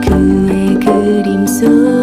그의 그림 속